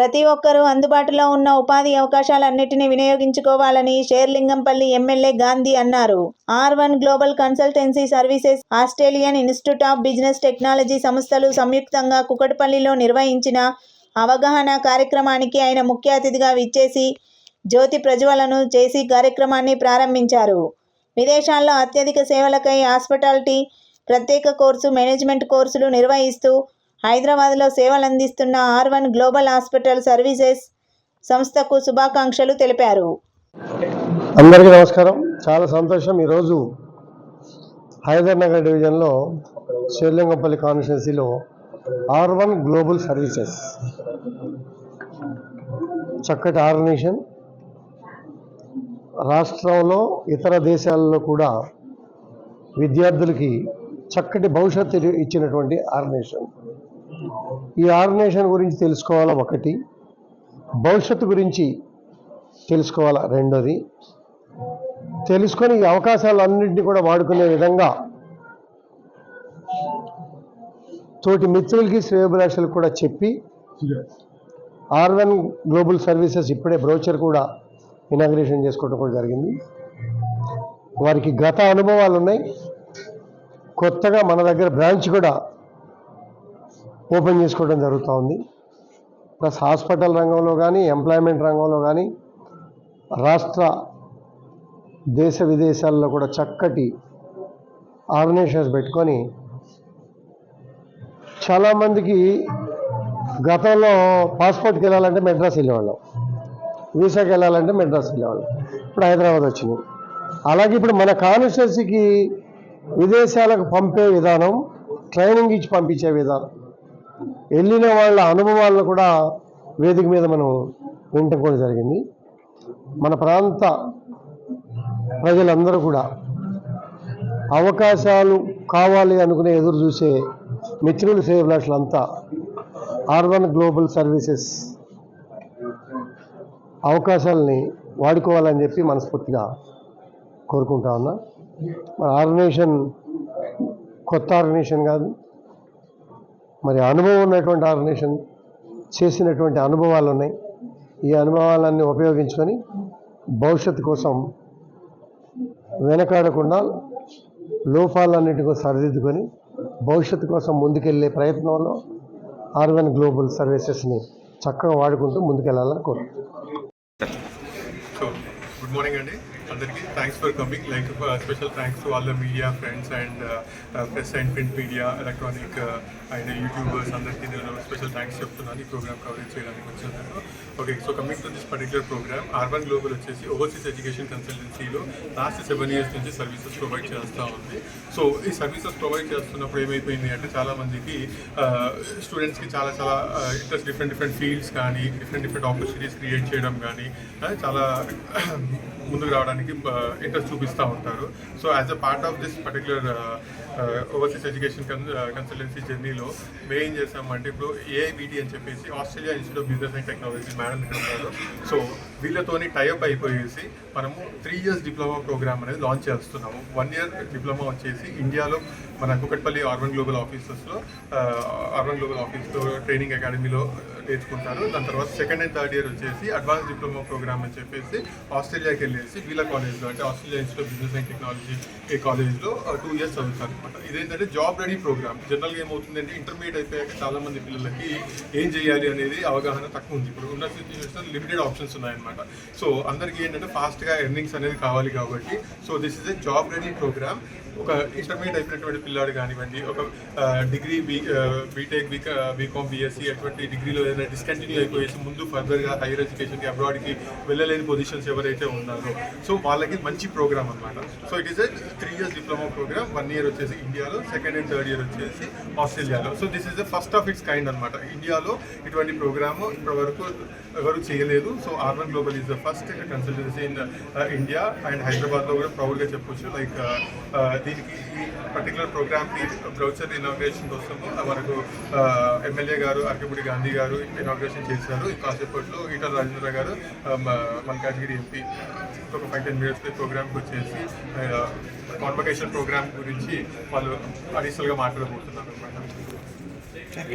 ప్రతి ఒక్కరూ అందుబాటులో ఉన్న ఉపాధి అవకాశాలన్నింటినీ వినియోగించుకోవాలని షేర్లింగంపల్లి ఎమ్మెల్యే గాంధీ అన్నారు. R one global consultancy services Australian institute of business technology సంస్థలు సంయుక్తంగా కుకట్పల్లిలో నిర్వహించిన అవగాహన కార్యక్రమానికి ఆయన ముఖ్య అతిథిగా విచ్చేసి జ్యోతి ప్రజ్వలను చేసి కార్యక్రమాన్ని ప్రారంభించారు. విదేశాల్లో అత్యధిక సేవలకై హాస్పిటాలిటీ ప్రత్యేక కోర్సు మేనేజ్మెంట్ కోర్సులు నిర్వహిస్తూ హైదరాబాద్లో సేవలందిస్తున్న R one global hospital services సంస్థకు శుభాకాంక్షలు తెలిపారు. అందరికీ నమస్కారం. చాలా సంతోషం. ఈరోజు హైదరాబాద్ నగర్ డివిజన్లో శ్రీలింగంపల్లి కాన్స్టిట్యున్సీలో ఆర్ వన్ గ్లోబల్ సర్వీసెస్. చక్కటి ఆర్గనైజేషన్. రాష్ట్రంలో ఇతర దేశాలలో కూడా విద్యార్థులకి చక్కటి భవిష్యత్తు ఇచ్చినటువంటి ఆర్గనైజేషన్. ఈ ఆర్గనైజేషన్ గురించి తెలుసుకోవాలా ఒకటి భవిష్యత్తు గురించి తెలుసుకోవాలా రెండోది తెలుసుకొని ఈ అవకాశాలన్నింటినీ కూడా వాడుకునే విధంగా తోటి మిత్రులకి శ్రేయోభిలాషులకు కూడా చెప్పి ఆర్వన్ గ్లోబల్ సర్వీసెస్ ఇప్పుడే బ్రోచర్ కూడా ఇనాగ్రేషన్ చేసుకోవడం కూడా జరిగింది. వారికి గత అనుభవాలు ఉన్నాయి కొత్తగా మన దగ్గర బ్రాంచ్ కూడా ఓపెన్ చేసుకోవడం జరుగుతూ ఉంది. ప్లస్ హాస్పిటల్ రంగంలో కానీ ఎంప్లాయ్మెంట్ రంగంలో కానీ రాష్ట్ర దేశ విదేశాల్లో కూడా చక్కటి ఆర్గనైజేషన్స్ పెట్టుకొని చాలామందికి గతంలో పాస్పోర్ట్కి వెళ్ళాలంటే మెడ్రాస్ వెళ్ళేవాళ్ళం. వీసాకి వెళ్ళాలంటే మెడ్రాస్ వెళ్ళేవాళ్ళం. ఇప్పుడు హైదరాబాద్ వచ్చింది. అలాగే ఇప్పుడు మన కాన్స్టిట్యున్సీకి విదేశాలకు పంపే విధానం ట్రైనింగ్ ఇచ్చి పంపించే విధానం. వెళ్ళిన వాళ్ళ అనుభవాలను కూడా వేదిక మీద మనం వినటం కూడా జరిగింది. మన ప్రాంత ప్రజలందరూ కూడా అవకాశాలు కావాలి అనుకునే ఎదురు చూసే మిత్రులు శ్రేయభిలాషులంతా ఆర్బన్ గ్లోబల్ సర్వీసెస్ అవకాశాలని వాడుకోవాలని చెప్పి మనస్ఫూర్తిగా కోరుకుంటా ఉన్నా. మన ఆర్గనైజేషన్ కొత్త ఆర్గనైజేషన్ కాదు మరి అనుభవం ఉన్నటువంటి ఆర్గనైజేషన్ చేసినటువంటి అనుభవాలు ఉన్నాయి ఈ అనుభవాలన్నీ ఉపయోగించుకొని భవిష్యత్తు కోసం వెనకాడకుండా లోపాలన్నిటికీ సరిదిద్దుకొని భవిష్యత్తు కోసం ముందుకెళ్ళే ప్రయత్నంలో ఆర్వెన్ గ్లోబల్ సర్వీసెస్ని చక్కగా వాడుకుంటూ ముందుకెళ్ళాలని కోరుకుంటున్నాను. గుడ్ మార్నింగ్ అండి. అందరికీ thanks for coming like special thanks to all the media friends and press and print media electronic and YouTubers అందరికీ నేను స్పెషల్ థ్యాంక్స్ చెప్తున్నాను ఈ ప్రోగ్రామ్ కవరేజ్ చేయడానికి వచ్చినందుకు. Okay so coming to this particular program urban global వచ్చేసి overseas education కన్సల్టెన్సీలో last seven years నుంచి services provide చేస్తూ ఉంది. సో ఈ సర్వీసెస్ ప్రొవైడ్ చేస్తున్నప్పుడు ఏమైపోయింది అంటే చాలామందికి uh, స్టూడెంట్స్కి చాలా చాలా ఇంట్రెస్ట్ డిఫరెంట్ డిఫరెంట్ ఫీల్డ్స్ కానీ డిఫరెంట్ డిఫరెంట్ ఆపర్చునిటీస్ క్రియేట్ చేయడం కానీ uh, చాలా ముందుకు రావడానికి ఇంట్రెస్ట్ చూపిస్తూ ఉంటారు. So as a part of this particular overseas education consultancy జర్నీలో మేము ఏం చేసామంటే ఇప్పుడు ఏఐబిటి అని చెప్పేసి Australia institute of business and technology madam ఇక్కడ ఉన్నారు. సో వీళ్ళతోని టైఅప్ అయిపోయేసి మనము త్రీ ఇయర్స్ డిప్లొమా ప్రోగ్రామ్ అనేది లాంచ్ చేస్తున్నాము. వన్ ఇయర్ డిప్లొమా వచ్చేసి ఇండియాలో మన కుకట్పల్లి అర్బన్ గ్లోబల్ ఆఫీసెస్లో అర్బన్ గ్లోబల్ ఆఫీస్లో ట్రైనింగ్ అకాడమీలో నేర్చుకుంటారు. దాని తర్వాత సెకండ్ అండ్ థర్డ్ ఇయర్ వచ్చేసి అడ్వాన్స్ డిప్లొమా ప్రోగ్రామ్ అని చెప్పేసి ఆస్ట్రేలియాకి వెళ్ళేసి వీళ్ళ కాలేజ్లో అంటే Australia institute business and technology ఈ కాలేజ్లో టూ ఇయర్స్ చదువుతారు అనమాట ఇదేంటంటే జాబ్ రెడీ ప్రోగ్రామ్ జనరల్గా ఏమవుతుందంటే ఇంటర్మీడియట్ అయిపోయాక చాలామంది పిల్లలకి ఏం చేయాలి అనేది అవగాహన తక్కువ ఉంది. ఇప్పుడు ఉన్న సిచ్యువేషన్ లిమిటెడ్ ఆప్షన్స్ ఉన్నాయన్నమాట. సో అందరికీ ఏంటంటే ఫాస్ట్గా ఎర్నింగ్స్ అనేది కావాలి కాబట్టి so this is a job ready program. ఒక ఇంటర్మీడియట్ అయిపోయినటువంటి పిల్లాడు కానివ్వండి ఒక degree B BTech B BCom BSc అటువంటి డిగ్రీలో ఏదైనా డిస్కంటిన్యూ అయిపోయేసి ముందు ఫర్దర్గా హైయర్ ఎడ్యుకేషన్కి అబ్రాడ్కి వెళ్ళలేని పొజిషన్స్ ఎవరైతే ఉన్నారో సో వాళ్ళకి మంచి ప్రోగ్రామ్ అనమాట so it is a three years diploma program one year వచ్చేసి ఇండియాలో సెకండ్ అండ్ థర్డ్ ఇయర్ వచ్చేసి ఆస్ట్రేలియాలో. So this is the first of its kind అనమాట ఇండియాలో ఇటువంటి ప్రోగ్రామ్ ఇప్పటివరకు ఎవరు చేయలేదు. So urban global is the first consultancy in India and హైదరాబాద్లో కూడా ప్రౌడ్గా చెప్పొచ్చు. లైక్ uh, uh, దీనికి ఈ పర్టికులర్ ప్రోగ్రామ్కి బ్రౌచర్ ఇనాగ్రేషన్ కోసం మనకు ఎమ్మెల్యే uh, గారు అరకపూడి గాంధీ గారు ఇనాగ్రేషన్ చేశారు. కాసేపట్లో ఈటల రాజేంద్ర గారు um, మల్కాజ్గిరి ఎంపీ ఒక ఫైవ్ టెన్ మినిట్స్ ప్రోగ్రామ్కి వచ్చేసి కాన్వకేషన్ ప్రోగ్రామ్ గురించి వాళ్ళు అడిషనల్గా మాట్లాడబోతున్నారు అనమాట